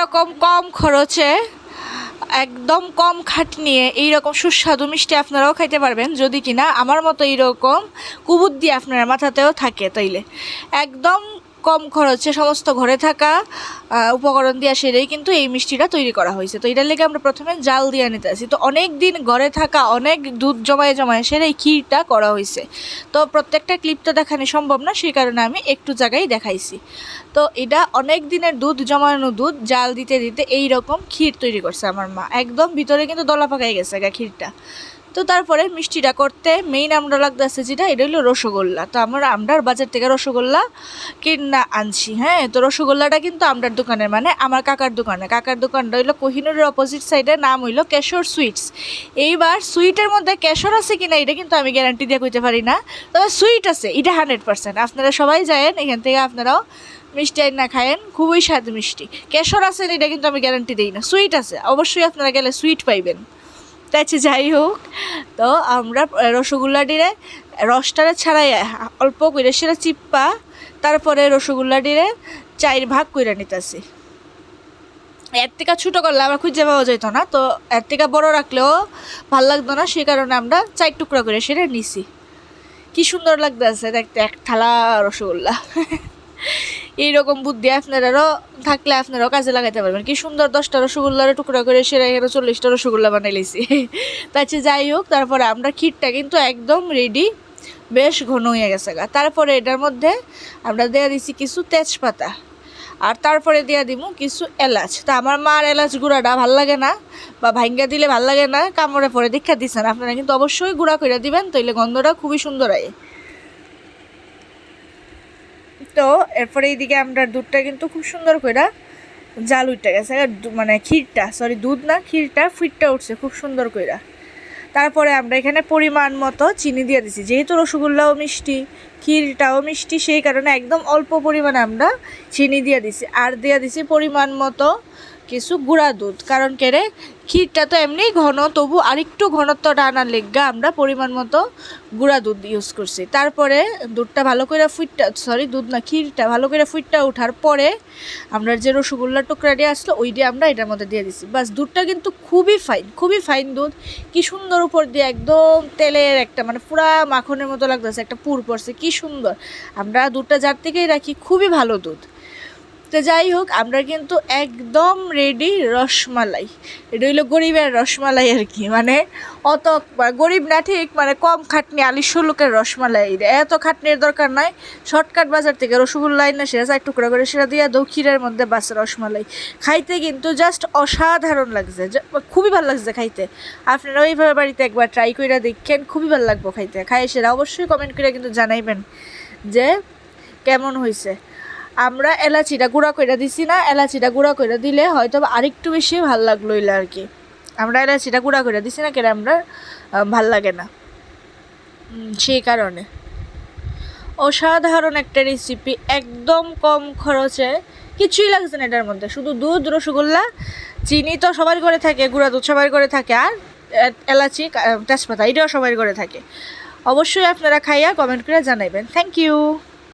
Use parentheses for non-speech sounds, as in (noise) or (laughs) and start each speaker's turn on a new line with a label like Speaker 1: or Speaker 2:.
Speaker 1: রকম কম খরচে, একদম কম খাট নিয়ে এইরকম সুস্বাদু মিষ্টি আপনারাও খাইতে পারবেন। যদি কিনা আমার মতো এইরকম কুবুদ্দি আপনারা আপনার মাথাতেও থাকে তাইলে। একদম কম খরচে সমস্ত ঘরে থাকা উপকরণ দিয়ে সেরেই কিন্তু এই মিষ্টিটা তৈরি করা হয়েছে। তো এটার লেগে আমরা প্রথমে জাল দিয়ে নিতে আসি। তো অনেক দিন ঘরে থাকা, অনেক দুধ জমায়ে জমায়ে সেরে এই ক্ষীরটা করা হয়েছে। তো প্রত্যেকটা ক্লিপ তো দেখানো সম্ভব না, সেই কারণে আমি একটু জায়গায় দেখাইছি। তো এটা অনেক দিনের দুধ, জমানো দুধ, জাল দিতে দিতে এই রকম ক্ষীর তৈরি করছে আমার মা। একদম ভিতরে কিন্তু দলা পাকাই গেছে ক্ষীরটা। তো তারপরে মিষ্টিটা করতে মেইন আমরা লাগতেছে যেটা, এটা হলো রসগোল্লা। তো আমরা আমরার বাজার থেকে রসগোল্লা কিনা আনছি হ্যাঁ? তো রসগোল্লাটা কিন্তু আমরার দোকানের মানে আমার কাকার দোকানে। কাকার দোকানটা হইল কোহিনুরের অপোজিট সাইডে নাম হইল কেশর সুইটস এইবার সুইটের মধ্যে কেশর আছে কিনা, এটা কিন্তু আমি গ্যারান্টি দিয়ে কইতে পারি না। তবে সুইট আছে, এটা হান্ড্রেড পার্সেন্ট আপনারা সবাই যায়েন, এখান থেকে আপনারাও মিষ্টি না খায়েন, খুবই স্বাদ মিষ্টি। কেশর আছে, এটা কিন্তু আমি গ্যারান্টি দিই না। সুইট আছে, অবশ্যই আপনারা গেলে সুইট পাইবেন। তাই হচ্ছে যাই হোক, তো আমরা রসগোল্লাটিরে রসটারে ছাড়াই অল্প করে সেটা চিপ্পা তারপরে রসগোল্লা রসগোল্লাটিরে চার ভাগ করে নিতেছি। এর থেকে ছোটো করলে আমরা খুঁজে পাওয়া যেত না, তো এর থেকে বড় রাখলেও ভালো লাগতো না সেই কারণে আমরা চার টুকরা করে সেটা নিছি। কি সুন্দর লাগতেছে দেখতে, এক থালা রসগোল্লা। (laughs) এইরকম বুদ্ধি আপনারারও থাকলে আপনারাও কাজে লাগাইতে পারবেন। কি সুন্দর দশটা রসগোল্লার টুকরা করে সেরা এখানে চল্লিশটা রসগোল্লা বানাই লিছি তাছে যাই হোক, তারপরে আমরা ক্ষীরটা কিন্তু একদম রেডি বেশ ঘন হয়ে গেছে গা। তারপরে এটার মধ্যে আমরা দেওয়া দিছি কিছু তেজপাতা আর তারপরে দেওয়া দিব কিছু এলাচ। তা আমার মার এলাচ গুঁড়াটা ভালো লাগে না বা ভাঙ্গা দিলে ভালো লাগে না, কামড়ে পরে দীক্ষা দিচ্ছেন আপনারা কিন্তু অবশ্যই গুঁড়া করে দিবেন, তাইলে গন্ধটা খুবই সুন্দর হয়। তো এরপরে এইদিকে আমরা দুধটা কিন্তু খুব সুন্দর করে জাল উঠতে গেছে। মানে ক্ষীরটা সরি দুধ না, ক্ষীরটা ফিটটা উঠছে খুব সুন্দর করে তারপরে আমরা এখানে পরিমাণ মতো চিনি দিয়ে দিছি। যেহেতু রসগোল্লাও মিষ্টি, ক্ষীরটাও মিষ্টি, সেই কারণে একদম অল্প পরিমাণে আমরা চিনি দিয়ে দিছি। আর দিয়ে দিছি পরিমাণ মতো কিছু গুঁড়া দুধ। কারণ কেরে, ক্ষীরটা তো এমনি ঘন, তবু আরেকটু ঘনত্বটা আনার লেগা আমরা পরিমাণ মতো গুঁড়া দুধ ইউজ করছি। তারপরে দুধটা ভালো করে ফুটটা সরি দুধ না, ক্ষীরটা ভালো করে ফুটটা ওঠার পরে আমরা যে রসগোল্লার টুকরা দিয়ে আসলো, ওই দিয়ে আমরা এটার মধ্যে দিয়ে দিছি। বাস, দুধটা কিন্তু খুবই ফাইন খুবই ফাইন দুধ। কি সুন্দর উপর দিয়ে একদম তেলের একটা মানে পুরা মাখনের মতো লাগতেছে, একটা পুর পড়ছে, কি সুন্দর। আমরা দুধটা যার থেকেই রাখি, খুবই ভালো দুধ। তো যাই হোক, আমরা কিন্তু একদম রেডি রসমালাই। এটা হইল গরিবের রসমালাই আর কি মানে অত গরিব না ঠিক মানে কম খাটনি, আলিশ লোকের রসমালাই। এত খাটনির দরকার নাই, শর্টকাট বাজার থেকে রসগোল্লা না সেটা চার টুকরা করে সেটা দিয়ে দৌ ক্ষীরের মধ্যে বাস রসমালাই। খাইতে কিন্তু জাস্ট অসাধারণ লাগছে খুবই ভালো লাগছে খাইতে। আপনারা ওইভাবে বাড়িতে একবার ট্রাই করে দেখেন, খুবই ভালো লাগবে খাইতে। খাই সেটা অবশ্যই কমেন্ট করে কিন্তু জানাইবেন যে কেমন হয়েছে আমরা এলাচিটা গুঁড়া করে দিছি না, এলাচিটা গুঁড়া করে দিলে হয়তো আরেকটু বেশি ভালো লাগল আর কি। আমরা এলাচিটা গুঁড়া করে দিছি না, কেন আমরা ভালো লাগে না। সেই কারণে। অসাধারণ একটা রেসিপি একদম কম খরচে, কিছুই লাগছে না এটার মধ্যে। শুধু দুধ, রসগোল্লা, চিনি তো সবার করে থাকে, গুঁড়া দুধ সবার করে থাকে, আর এলাচি তেজপাতা, এটাও সবার করে থাকে। অবশ্যই আপনারা খাইয়া কমেন্ট করে জানাইবেন। Thank you